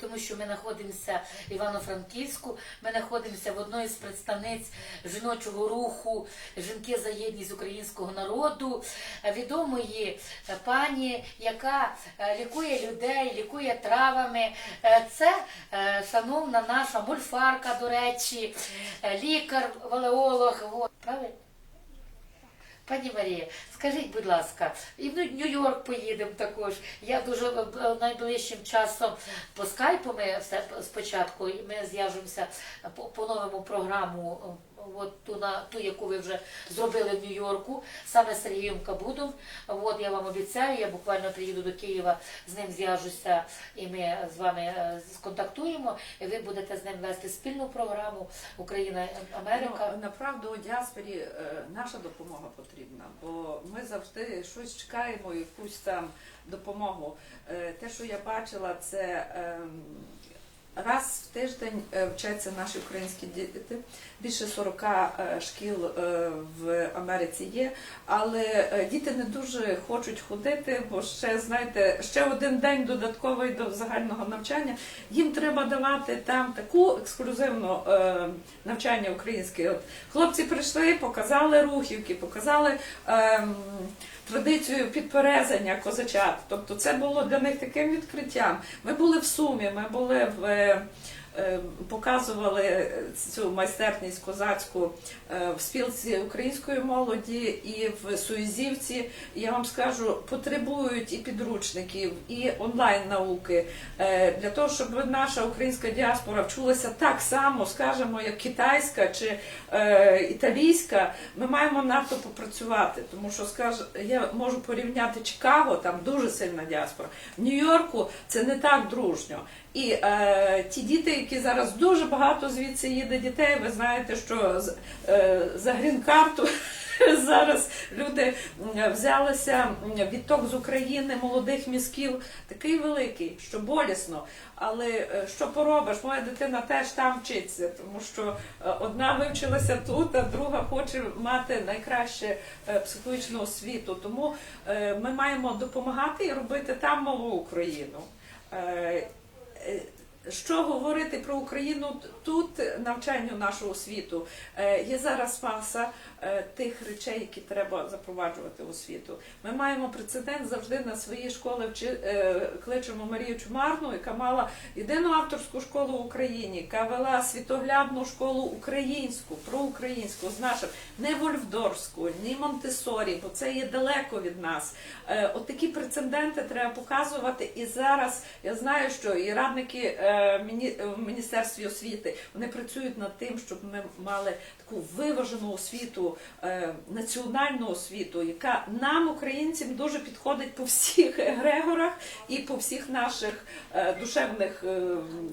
тому що ми знаходимося в Івано-Франківську, ми знаходимося в одної з представниць жіночого руху Жінки за єдність українського народу, відомої е, пані, яка е, лікує людей, лікує травами. Е, Це шановна наша мульфарка, до речі, лікар, валеолог. Правильно? Пані Марія, скажіть, будь ласка, і в Нью-Йорк поїдемо також. Я дуже е, е, найближчим часом по скайпу ми все спочатку ми зв'яжемося по, по новому програму. От ту на ту, яку ви вже зробили в Нью-Йорку, саме з Сергієм Кабудом. От я вам обіцяю, я буквально приїду до Києва, з ним зв'яжуся, і ми з вами е, сконтактуємо. І ви будете з ним вести спільну програму Україна Америка. Ну, направду у діаспорі е, наша допомога потрібна, бо ми завжди щось чекаємо, якусь там допомогу. Е, Те, що я бачила, це ем, раз в тиждень е, вчаться наші українські діти. Більше 40 е, шкіл е, в Америці є, але діти не дуже хочуть ходити, бо ще знаєте, ще один день додатковий до загального навчання. Їм треба давати там таку ексклюзивну навчання українське. От хлопці прийшли, показали рухівки, показали. Традицію підперезання козачат. Тобто це було для них таким відкриттям. Ми були в Сумі, ми були в. Е, Показували цю майстерність козацьку е, в спілці української молоді і в Суїзівці. Я вам скажу, потребують і підручників, і онлайн науки е, для того, щоб наша українська діаспора вчулася так само, скажімо, як китайська чи італійська. Ми маємо надто попрацювати, тому що скаж, я можу порівняти Чикаго, там дуже сильна діаспора. В Нью-Йорку це не так дружньо. І е, ті діти, які зараз дуже багато звідси їде дітей, ви знаєте, що е, за грін-карту зараз люди взялися відток з України молодих мізків такий великий, що болісно. Але е, що поробиш? Моя дитина теж там вчиться, тому що е, одна вивчилася тут, а друга хоче мати найкраще е, психологічну освіту. Тому ми маємо допомагати і робити там малу Україну. Е, е, Що говорити про Україну тут, навчанню нашого світу? Е, Є зараз маса е, тих речей, які треба запроваджувати у світу. Ми маємо прецедент завжди на свої школи вчи, е, кличемо Марію Чумарну, яка мала єдину авторську школу в Україні, яка вела світоглядну школу українську, проукраїнську, з нашим не Вольфдорську, ні Монтесорі, бо це є далеко від нас. От такі прецеденти треба показувати. І зараз я знаю, що і радники в міністерстві освіти вони працюють над тим, щоб ми мали таку виважену освіту, е, національну освіту, яка нам, українцям, дуже підходить по всіх егрегорах і по всіх наших е, душевних е,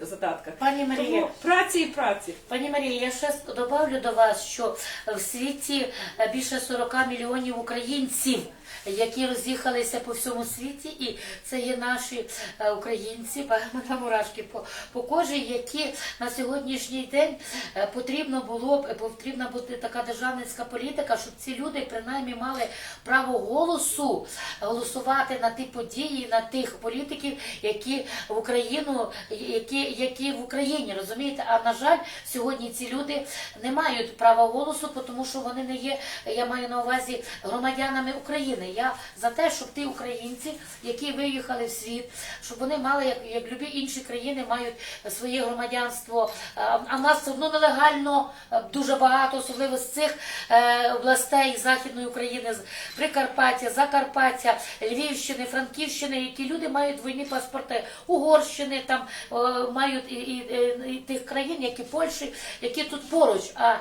задатках. Пані Марія, Тому праці і праці. Пані Марія, я ще добавлю до вас, що в світі е, більше 40 мільйонів українців, які роз'їхалися по всьому світі, і це є наші е, українці, на мурашки по, по кожі, які на сьогоднішній день е, потрібно було б потрібна бути така державницька політика, щоб ці люди принаймні мали право голосу голосувати на ті події, на тих політиків, які в Україну, які, які в Україні, розумієте? А на жаль, сьогодні ці люди не мають права голосу, тому що вони не є, я маю на увазі громадянами України. Я за те, щоб ті українці, які виїхали в світ, щоб вони мали, як, як любі інші країни, мають своє громадянство. А а в нас все одно нелегально е, дуже багато, особливо з цих е, областей Західної України, з Прикарпаття, Закарпаття, Львівщини, Франківщини, які люди мають двойні паспорти, Угорщини, там е, мають і, і, і, і тих країн, які Польщі, які тут поруч. А,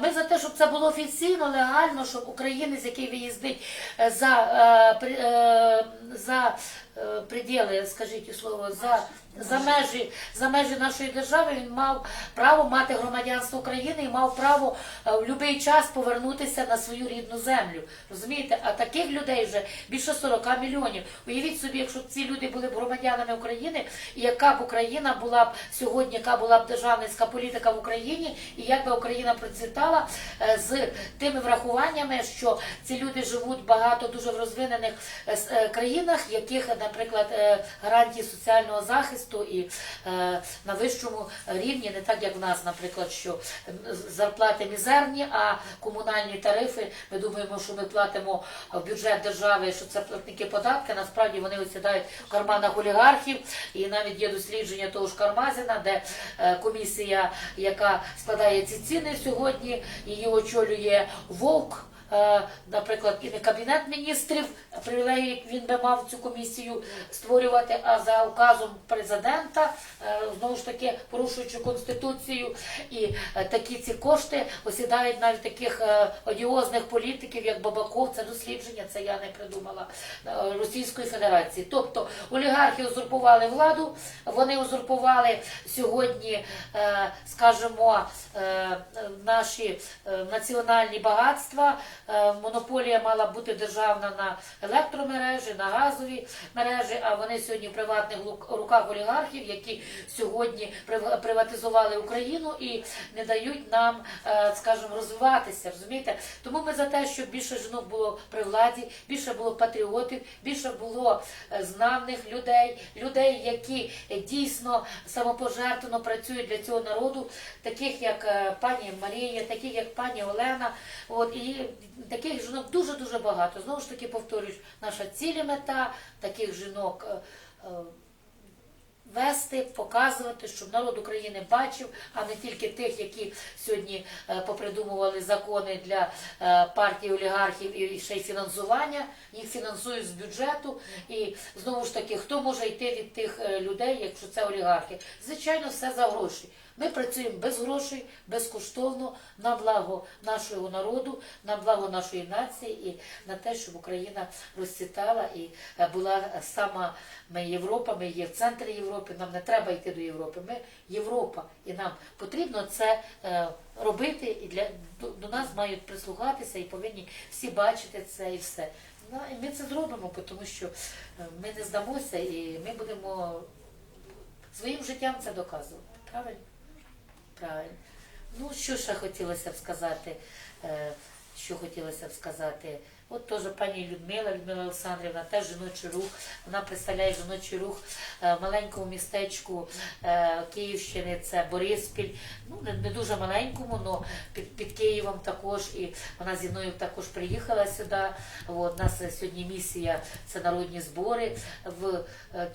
ми за те, щоб це було офіційно, легально, щоб українець, який виїздить е, е, е, за приділи, скажіть слово, за. За межі, за межі нашої держави він мав право мати громадянство України і мав право е, в будь-який час повернутися на свою рідну землю. Розумієте? А таких людей вже більше 40 мільйонів. Уявіть собі, якщо б ці люди були б громадянами України, і яка б Україна була б сьогодні, яка була б державницька політика в Україні, і як би Україна процвітала е, з тими врахуваннями, що ці люди живуть багато дуже в розвинених е, е, країнах, яких наприклад, е, гарантії соціального захисту і е, на вищому рівні, не так як в нас, наприклад, що зарплати мізерні, а комунальні тарифи, ми думаємо, що ми платимо в бюджет держави, що це платники податки. Насправді вони осідають в карманах олігархів, і навіть є дослідження того ж Кармазіна, де е, комісія, яка складає ці ціни сьогодні, її очолює Вовк. Е, Наприклад, і не кабінет міністрів, привілеї він би мав цю комісію створювати, а за указом президента, е, знову ж таки порушуючи конституцію, і е, такі ці кошти осідають навіть таких одіозних політиків, як Бабаков. Це дослідження, це я не придумала Російської Федерації. Тобто олігархи узурпували владу, вони узурпували сьогодні, скажімо, наші національні багатства. Е, Монополія мала бути державна на електромережі, на газові мережі, а вони сьогодні в приватних руках олігархів, які сьогодні прив- приватизували Україну і не дають нам, е, скажімо, розвиватися. Розумієте? Тому ми за те, щоб більше жінок було при владі, більше було патріотів, більше було е, знаних людей, людей, які дійсно самопожертвено працюють для цього народу, таких як пані Марія, таких як пані Олена. От і таких жінок дуже дуже багато. Знову ж таки повторюсь, наша ціль мета таких жінок. е, е, Вести, показувати, щоб народ України бачив, а не тільки тих, які сьогодні е, попридумували закони для партії олігархів і ще й фінансування. Їх фінансують з бюджету. І знову ж таки, хто може йти від тих людей, якщо це олігархи? Звичайно, все за гроші. Ми працюємо без грошей, безкоштовно на благо нашого народу, на благо нашої нації і на те, щоб Україна розцвітала і е, була сама ми Європа, ми є в центрі Європи. Нам не треба йти до Європи. Ми Європа, і нам потрібно це е, робити. І для до, нас мають прислухатися і повинні всі бачити це і все. Ну, і ми це зробимо, тому що е, ми не здамося, і ми будемо своїм життям це доказувати. Правильно? Ну, що ще хотілося б сказати? е, Що хотілося б сказати? От теж пані Людмила, Людмила Олександрівна, теж жіночий рух. Вона представляє жіночий рух е, в маленькому містечку е, Київщини, це Бориспіль. Ну, не, дуже маленькому, але під, під Києвом також. І вона зі мною також приїхала сюди. От, у нас сьогодні місія це народні збори. В, е,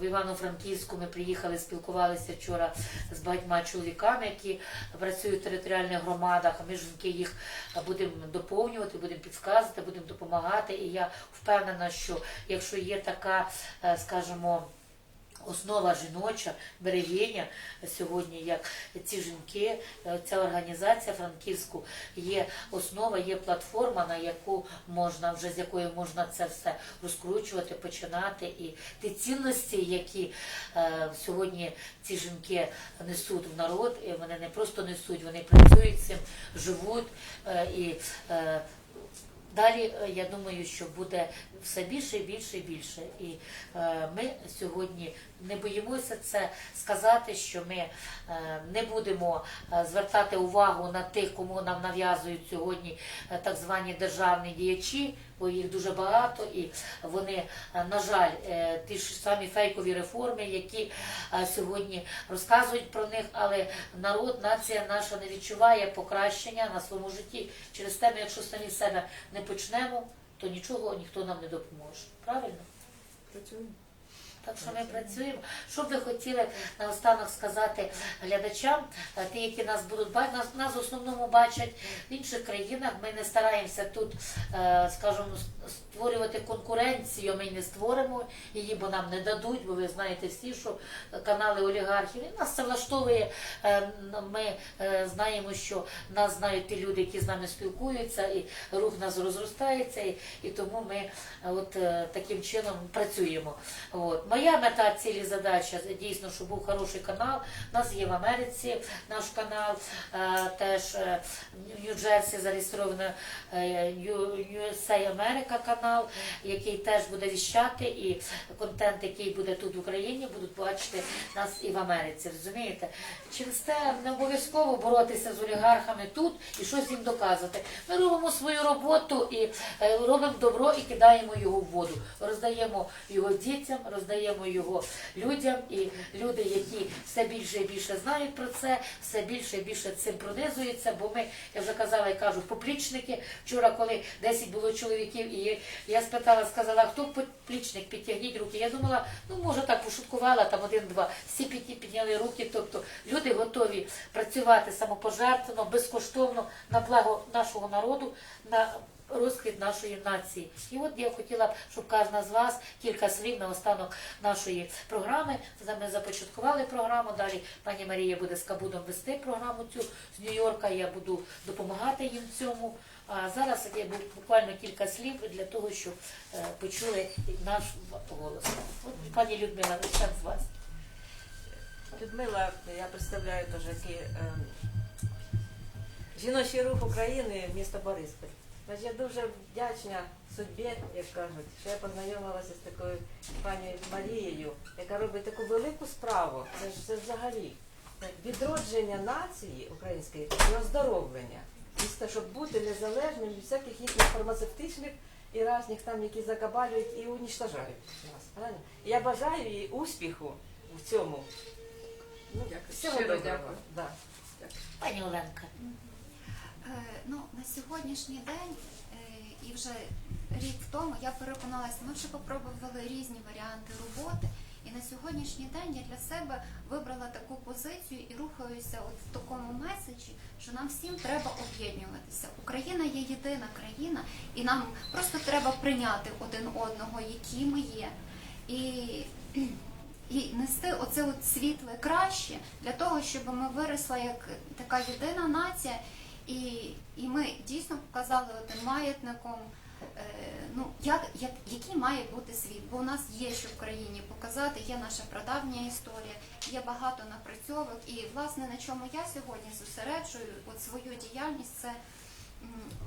в Івано-Франківську ми приїхали, спілкувалися вчора з багатьма чоловіками, які працюють в територіальних громадах. Ми жінки їх будемо доповнювати, будемо підказувати, будемо допомагати. І я впевнена, що якщо є така, е, скажімо, Основа жіноча, берегиня сьогодні, як ці жінки, е, ця організація Франківську є основа, є платформа, на яку можна вже з якої можна це все розкручувати, починати. І ті цінності, які е, сьогодні ці жінки несуть в народ, і вони не просто несуть, вони працюють цим, живуть е, і. е, Далі е, я думаю, що буде все більше більше більше. І е, ми сьогодні не боїмося це сказати, що ми е, не будемо е, звертати увагу на тих, кому нам нав'язують сьогодні е, так звані державні діячі, бо їх дуже багато, і вони, е, на жаль, е, ті ж самі фейкові реформи, які е, сьогодні розказують про них, але народ, нація наша не відчуває покращення на своєму житті. Через те, ми, якщо самі себе не почнемо, то нічого ніхто нам не допоможе. Правильно? Працюємо. Так що ми працюємо. Що б ви хотіли наостанок сказати глядачам, ті, які нас будуть бачити, нас, нас в основному бачать в інших країнах. Ми не стараємося тут, е, скажімо, створювати конкуренцію. Ми не створимо її, бо нам не дадуть, бо ви знаєте всі, що канали олігархів. І нас це влаштовує. Е, Ми е, знаємо, що нас знають ті люди, які з нами спілкуються, і рух нас розростається, і, і тому ми от таким чином працюємо. От. Моя мета, ціль і задача дійсно, щоб був хороший канал. У нас є в Америці наш канал, е, теж в Нью-Джерсі зареєстровано USA Америка канал, який теж буде віщати, і контент, який буде тут в Україні, будуть бачити нас і в Америці. Розумієте? Через те не обов'язково боротися з олігархами тут і щось їм доказувати. Ми робимо свою роботу і е, робимо добро і кидаємо його в воду. Роздаємо його дітям, роздаємо його людям, і люди, які все більше і більше знають про це, все більше і більше цим пронизуються. Бо ми, я вже казала і кажу, поплічники. Вчора, коли 10 було чоловіків, і я спитала, сказала, хто поплічник, підтягніть руки. Я думала, ну може так пошуткувала, там один-два. Всі підняли руки. Тобто люди готові працювати самопожертвено, безкоштовно на благо нашого народу. на Розквіт нашої нації. І от я хотіла, б, щоб кожна з вас кілька слів на останок нашої програми. Ми започаткували програму. Далі пані Марія буде з Кабудом вести програму цю з Нью-Йорка. Я буду допомагати їм цьому. А зараз я буквально кілька слів для того, щоб е, почули наш голос. От, пані Людмила, почнемо з вас. Людмила, я представляю теж який, ем, жіночий рух України, місто Бориспіль. Значить, я дуже вдячна судьбі, як кажуть, що я познайомилася з такою пані Марією, яка робить таку велику справу. Це ж це взагалі відродження нації української і оздоровлення. Місто, щоб бути незалежним від всяких їхніх фармацевтичних і різних там, які закабалюють і унічтожають нас. Правильно? І я бажаю їй успіху в цьому. Ну, Дякую. всього доброго. дякую. Да. Пані Оленка. Е, Ну, на сьогоднішній день е, і вже рік тому я переконалася, ми вже попробували різні варіанти роботи. І на сьогоднішній день я для себе вибрала таку позицію і рухаюся от в такому меседжі, що нам всім треба об'єднуватися. Україна є єдина країна, і нам просто треба прийняти один одного, які ми є. І і нести оце от світле краще для того, щоб ми виросли як така єдина нація, і, і ми дійсно показали одним маятником, е, ну як, як який має бути світ. Бо у нас є що в країні показати, є наша прадавня історія, є багато напрацьовок. І власне на чому я сьогодні зосереджую от свою діяльність, це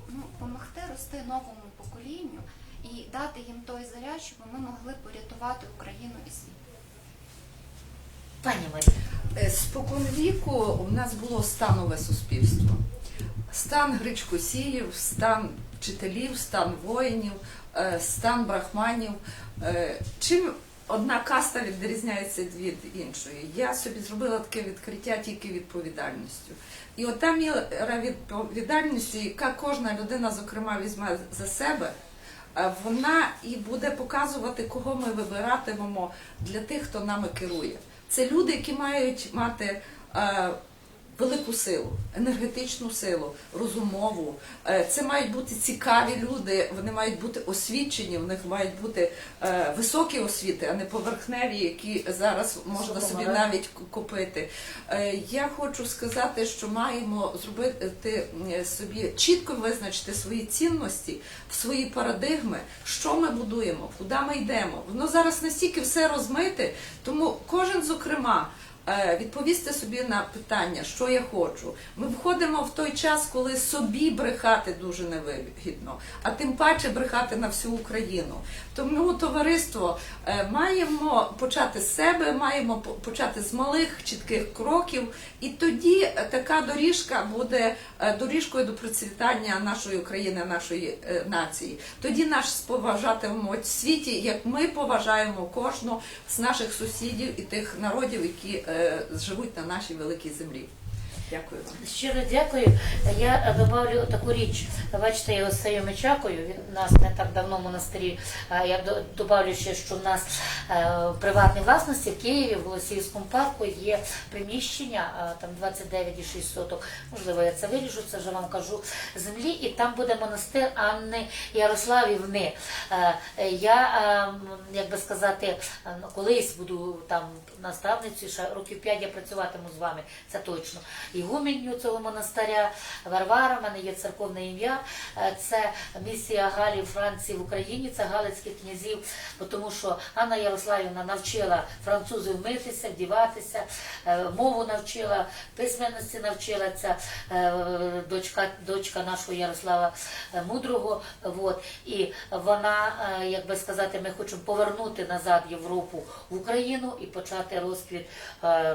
ну, допомогти рости новому поколінню і дати їм той заряд, щоб ми могли порятувати Україну і світ. Пані Марія. Е, Спокон віку у нас було станове суспільство. Стан гречкосіїв, стан вчителів, стан воїнів, е, стан брахманів. Е, Чим одна каста відрізняється від іншої? Я собі зробила таке відкриття тільки відповідальністю. І от та міра відповідальності, яка кожна людина, зокрема, візьме за себе, е, вона і буде показувати, кого ми вибиратимемо для тих, хто нами керує. Це люди, які мають мати велику силу, енергетичну силу, розумову. Е, це мають бути цікаві люди, вони мають бути освічені, в них мають бути е, високі освіти, а не поверхневі, які зараз можна собі навіть купити. Е, я хочу сказати, що маємо зробити собі чітко визначити свої цінності, свої парадигми, що ми будуємо, куди ми йдемо. Воно зараз настільки все розмите, тому кожен, зокрема, відповісти собі на питання, що я хочу. Ми входимо в той час, коли собі брехати дуже невигідно, а тим паче брехати на всю Україну. Тому товариство е, маємо почати з себе, маємо почати з малих чітких кроків, і тоді е, така доріжка буде е, доріжкою до процвітання нашої України, нашої е, нації. Тоді нас поважатимуть в світі, як ми поважаємо кожного з наших сусідів і тих народів, які е, живуть на нашій великій землі. Дякую вам. Щиро дякую. Я добавлю таку річ. Бачите, я цею Мечакою, він у нас не так давно в монастирі. Я до- добавлю ще, що в нас е, в приватній власності в Києві, в Голосіївському парку є приміщення, там 29,6 соток. Можливо, я це виріжу, це вже вам кажу, землі, і там буде монастир Анни Ярославівни. Е, е, Я, як би сказати, ну, колись буду там наставницею, ще років 5 я працюватиму з вами, це точно. Ігуменню цього монастиря Варвара, в мене є церковне ім'я. Е, Це місія Галі Франції в Україні, це Галицьких князів, тому що Анна Ярославівна навчила французів митися, вдіватися, е, мову навчила, письменності навчила ця е, дочка, дочка нашого Ярослава Мудрого. Вот. І вона, як би сказати, ми хочемо повернути назад Європу в Україну і почати розквіт,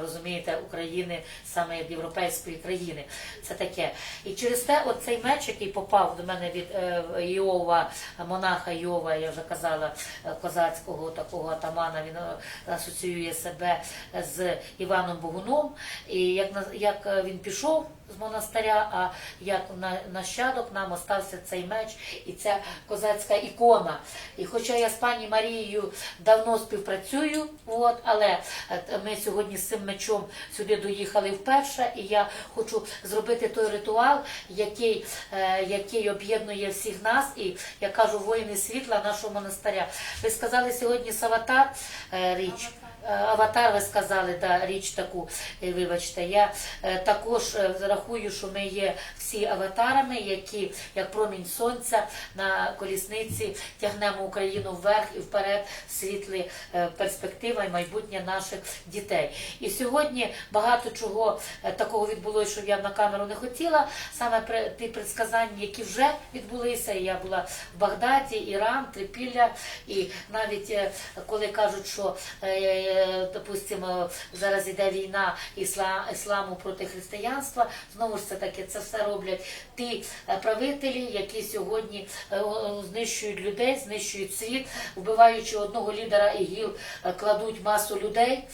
розумієте, України саме як європейської країни. Це таке. І через те, оцей меч, який попав до мене від е, Іова, монаха Іова, я вже казала, е, козацького такого атамана, він е, асоціює себе з Іваном Богуном. І як, як е, він пішов з монастиря, а як на, нащадок нам остався цей меч і ця козацька ікона. І хоча я з пані Марією давно співпрацюю, от, але е, ми сьогодні з цим мечом сюди доїхали вперше, і я хочу зробити той ритуал, який, е, який об'єднує всіх нас, і я кажу, воїни світла нашого монастиря. Ви сказали сьогодні Саватар е, річ. Аватар, ви сказали, да, річ таку, е, вибачте. Я е, також е, рахую, що ми є всі аватарами, які, як промінь сонця на колісниці, тягнемо Україну вверх і вперед світлі перспектива і майбутнє наших дітей. І сьогодні багато чого такого відбулося, що я на камеру не хотіла. Саме при ті предсказання, які вже відбулися. Я була в Багдаді, Іран, Трипілля, і навіть коли кажуть, що допустимо зараз іде війна ісла, ісламу проти християнства, знову ж це таке, це все роблять ті е, правителі, які сьогодні е, знищують людей, знищують світ, вбиваючи одного лідера ІГІЛ, е, кладуть масу людей,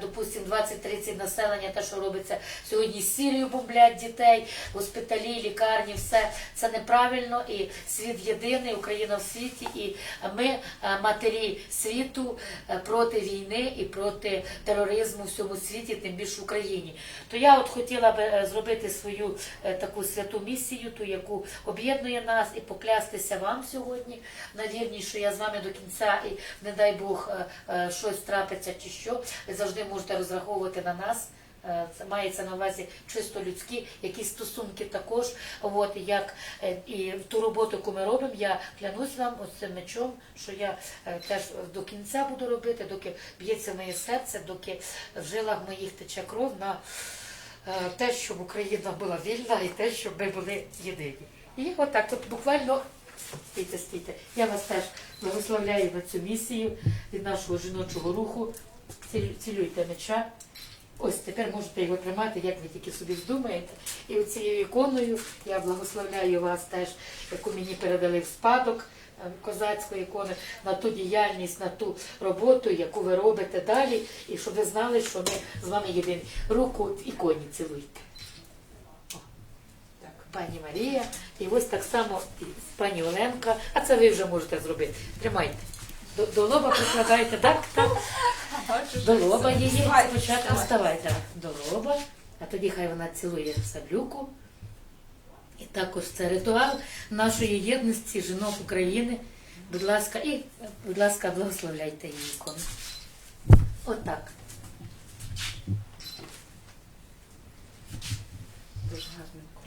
допустимо 20-30 населення, те, що робиться сьогодні Сірію бомблять дітей, госпіталі, лікарні, все це неправильно. І світ єдиний, Україна в світі, і ми, матері світу, проти війни і проти тероризму в всьому світі, тим більше в Україні. То я от хотіла би е, зробити свою е, таку святу місію, ту, яку об'єднує нас, і поклястися вам сьогодні на що я з вами до кінця, і не дай Бог е, щось трапиться чи що. Ви завжди можете розраховувати на нас. Е, Це мається на увазі чисто людські, якісь стосунки також. От як е, і ту роботу, яку ми робимо, я клянусь вам ось цим мечом, що я е, теж до кінця буду робити, доки б'ється моє серце, доки в жилах моїх тече кров на те, щоб Україна була вільна і те, щоб ми були єдині. І отак, от буквально стійте, стійте. Я вас теж благословляю на цю місію від нашого жіночого руху. Цілю- Цілюйте меча. Ось тепер можете його тримати, як ви тільки собі здумаєте. І цією іконою я благословляю вас теж, яку мені передали в спадок е, козацької ікони, на ту діяльність, на ту роботу, яку ви робите далі, і щоб ви знали, що ми з вами єдині. Руку в іконі цілуйте. Так, пані Марія, і ось так само пані Оленка, а це ви вже можете зробити. Тримайте. До, до лоба прикладайте, так, так. Бачиш, До лоба її спочатку вставайте Долоба, а тоді хай вона цілує саблюку. І також це ритуал нашої єдності жінок України. Будь ласка, і, будь ласка, благословляйте її ікону. Отак. Дуже гарненько.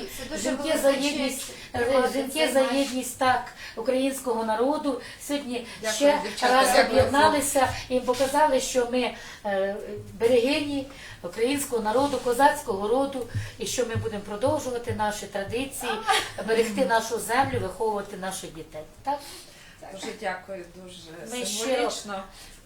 Отак. Сьогодні жінки за єдність, е, цей єдність так українського народу. Сьогодні Дякую, ще дівчата, раз об'єдналися і показали, що ми е, берегині українського народу, козацького роду, і що ми будемо продовжувати наші традиції, берегти нашу землю, виховувати наших дітей. Так? Дуже дякую, дуже символічно.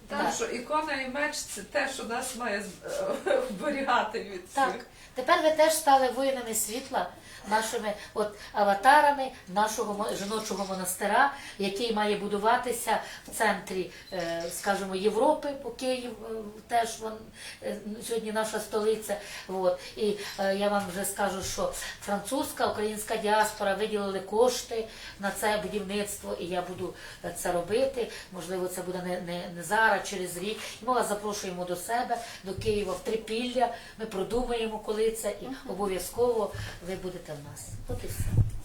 Так. що ікона і меч це те, що нас має з- е, вберігати Так. Тепер ви теж стали воїнами світла, нашими от аватарами нашого жіночого монастира, який має будуватися в центрі, е, скажімо, Європи, по Київ е, теж вон, сьогодні наша столиця. От. І я вам вже скажу, що французька, українська діаспора виділили кошти на це будівництво, і я буду це робити. Можливо, це буде не, не, не зараз, через рік. І ми вас запрошуємо до себе, до Києва в Трипілля. Ми продумаємо, коли це, і обов'язково ви будете в нас. От і все.